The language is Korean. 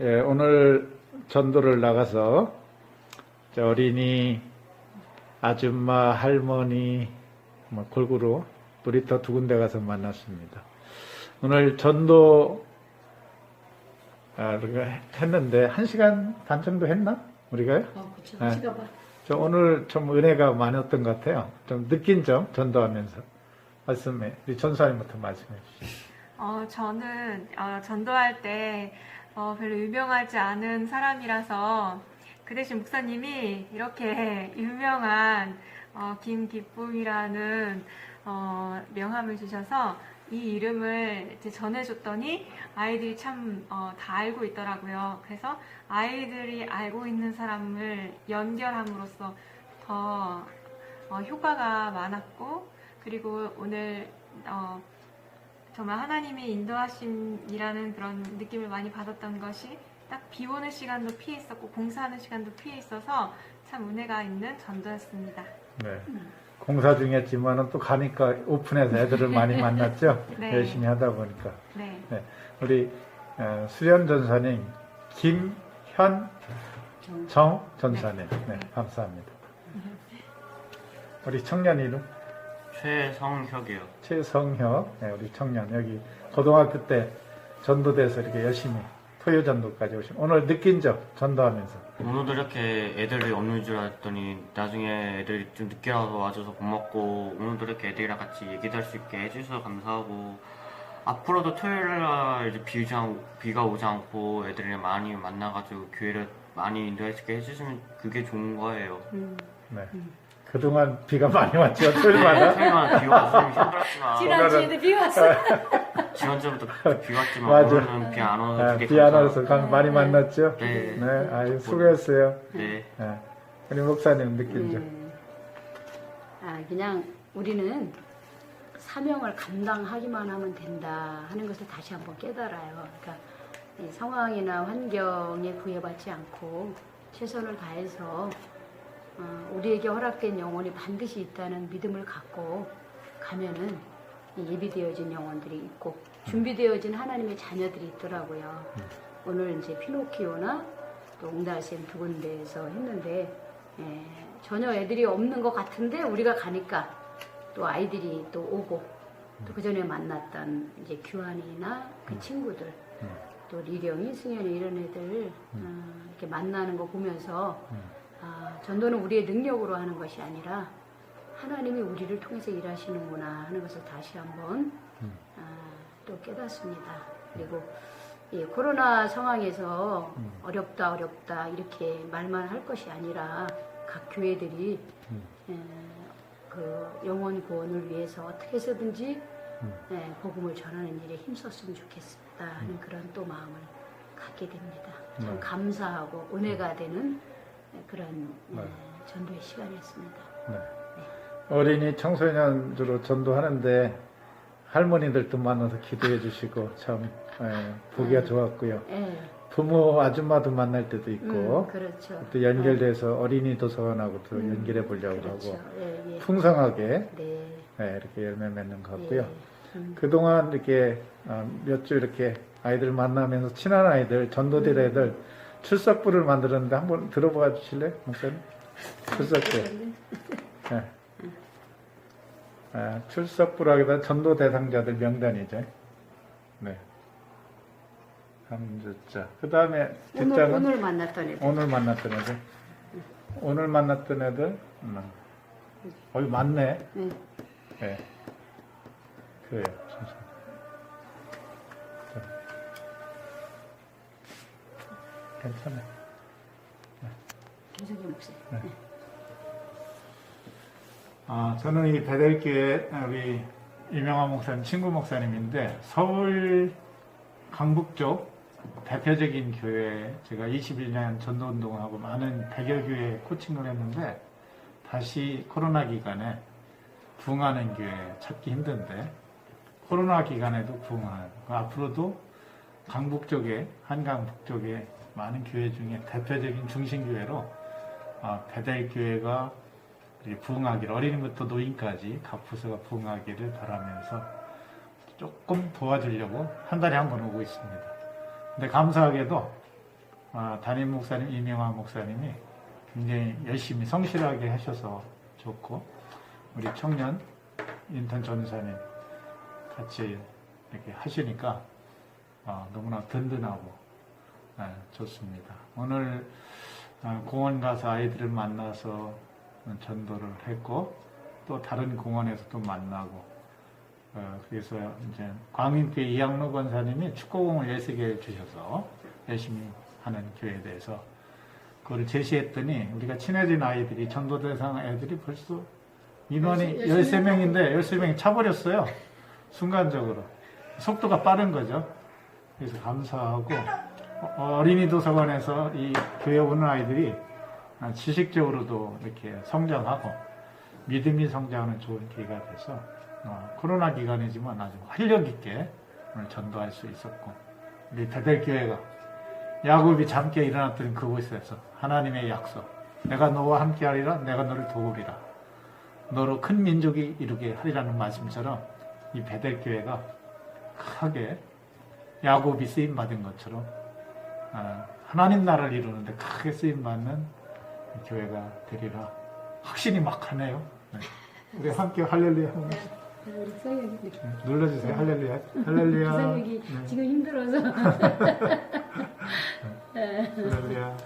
예, 오늘 전도를 나가서 저 어린이, 아줌마, 할머니, 뭐 골고루 놀이터 두 군데 가서 만났습니다. 오늘 전도 아, 우리가 했는데 한 시간 반 정도 했나? 우리가요? 어, 그쵸. 봐. 저 오늘 좀 은혜가 많았던 것 같아요. 좀 느낀 점 전도하면서 말씀해 우리 전사님부터 말씀해 주시죠. 어, 저는 어, 전도할 때 어, 별로 유명하지 않은 사람이라서 그 대신 목사님이 이렇게 유명한 어, 김기쁨이라는 어, 명함을 주셔서 이 이름을 이제 전해줬더니 아이들이 참 어, 다 알고 있더라고요. 그래서 아이들이 알고 있는 사람을 연결함으로써 더 어, 효과가 많았고 그리고 오늘 어, 정말 하나님의 인도하심이라는 그런 느낌을 많이 받았던 것이 딱 비 오는 시간도 피해 있었고 공사하는 시간도 피해 있어서 참 은혜가 있는 전도였습니다. 네. 공사 중이었지만은 또 가니까 오픈해서 애들을 많이 만났죠. 네. 열심히 하다 보니까. 네. 네. 우리 어, 수련 전사님 김현정 정. 전사님. 네, 감사합니다. 우리 청년 이름 최성혁이요. 최성혁. 네, 우리 청년 여기 고등학교 때 전도돼서 이렇게 열심히 토요 전도까지 오신 오늘 느낀 점 전도하면서 오늘도 이렇게 애들이 없는 줄 알았더니 나중에 애들이 좀 늦게 와서 와줘서 고맙고 오늘도 이렇게 애들이랑 같이 얘기도 할 수 있게 해주셔서 감사하고 앞으로도 토요일 날 이제 비 오지 않- 비가 오지 않고 애들이랑 많이 만나가지고 교회를 많이 인도할 수 있게 해주시면 그게 좋은 거예요. 음. 네. 그동안 비가 많이 왔죠 토요일마다. 토요일만 비 와서 좀 힘들었지만 지난주에도 비 왔어. 지난주부터 비 왔지만 맞아. 오늘은 비 안 와서 아, 되게 비안 감사하고. 와서 강- 많이 만났죠. 네. 네, 아유 수고했어요. 네. 네. 우리 목사님 느낀 점. 네. 아, 그냥 우리는 사명을 감당하기만 하면 된다 하는 것을 다시 한번 깨달아요. 그러니까 이 상황이나 환경에 구애받지 않고 최선을 다해서 어, 우리에게 허락된 영혼이 반드시 있다는 믿음을 갖고 가면은 이 예비되어진 영혼들이 있고 준비되어진 하나님의 자녀들이 있더라고요. 오늘 이제 피노키오나 또 옹달샘 두 군데에서 했는데 예, 전혀 애들이 없는 것 같은데 우리가 가니까 또 아이들이 또 오고 또 그 전에 만났던 이제 규환이나 그 친구들 음. 또 리령이 승현이 이런 애들 어, 이렇게 만나는 거 보면서 음. 아, 전도는 우리의 능력으로 하는 것이 아니라 하나님이 우리를 통해서 일하시는구나 하는 것을 다시 한번 음. 아, 또 깨닫습니다. 그리고 이 코로나 상황에서 음. 어렵다 어렵다 이렇게 말만 할 것이 아니라 각 교회들이 음. 에, 그 영혼 구원을 위해서 어떻게 해서든지 음. 에, 복음을 전하는 일에 힘썼으면 좋겠다 하는 그런 또 마음을 갖게 됩니다. 참 네. 감사하고 은혜가 되는 그런 에, 네. 전도의 시간이었습니다. 네. 어린이 청소년으로 전도하는데 할머니들도 만나서 기도해 주시고 참 예, 보기가 좋았고요. 예, 부모 아줌마도 만날 때도 있고 음, 그렇죠. 또 연결돼서 어린이 도서관하고 또 음, 연결해 보려고 그렇죠. 하고 예, 예. 풍성하게 네. 예, 이렇게 열매 맺는 것 같고요. 예. 음, 그동안 이렇게 어, 몇주 이렇게 아이들 만나면서 친한 아이들, 전도될 음. 애들 출석부를 만들었는데 한번 들어봐 주실래요? 목사님? 출석부. 예. 아, 출석부라기보다 전도 대상자들 명단이죠. 네. 한 주자. 그 다음에 오늘, 뒷장은 오늘 만났던 애들. 오늘 만났던 애들. 오늘 만났던 애들. 음. 어이 많네. 예. 네. 그래요. 괜찮아요. 김석희 목사님. 네. 아, 저는 이 베델교회 우리 이명환 목사님 친구 목사님인데 서울 강북 쪽 대표적인 교회 제가 21년 전도 운동하고 많은 100여 교회 코칭을 했는데 다시 코로나 기간에 부흥하는 교회 찾기 힘든데 코로나 기간에도 부흥하는 앞으로도 강북 쪽에 한강 북쪽에 많은 교회 중에 대표적인 중심 교회로 아, 베델 교회가 부흥하기를 어린이부터 노인까지 각 부서가 부흥하기를 바라면서 조금 도와주려고 한 달에 한 번 오고 있습니다. 근데 감사하게도 아, 담임 목사님 이명환 목사님이 굉장히 열심히 성실하게 하셔서 좋고 우리 청년 인턴 전사님 같이 이렇게 하시니까 아, 너무나 든든하고 네, 좋습니다. 오늘 아, 공원 가서 아이들을 만나서 전도를 했고 또 다른 공원에서 또 만나고 어, 그래서 이제 광인교회 이양로 권사님이 축구공을 13개 주셔서 열심히 하는 교회에 대해서 그걸 제시했더니 우리가 친해진 아이들이 전도 대상 애들이 벌써 인원이 열심히 13명인데 13명이 차버렸어요. 순간적으로. 속도가 빠른 거죠. 그래서 감사하고 어, 어린이 도서관에서 이 교회 오는 아이들이 아, 지식적으로도 이렇게 성장하고 믿음이 성장하는 좋은 기회가 돼서 어, 코로나 기간이지만 아주 활력 있게 오늘 전도할 수 있었고 우리 대들교회가 야곱이 잠께 일어났던 그곳에서 하나님의 약속 내가 너와 함께하리라 내가 너를 도우리라 너로 큰 민족이 이루게 하리라는 말씀처럼 이 베델교회가 크게 야곱이 쓰임 받은 것처럼 아, 하나님 나라를 이루는데 크게 쓰임 받는 교회가 되리라 확신이 막 하네요. 네. 우리 함께 할렐루야 한번 우리 기상력이 네, 눌러주세요. 할렐루야. 할렐루야. 기상력이 네, 지금 힘들어서 할렐루야.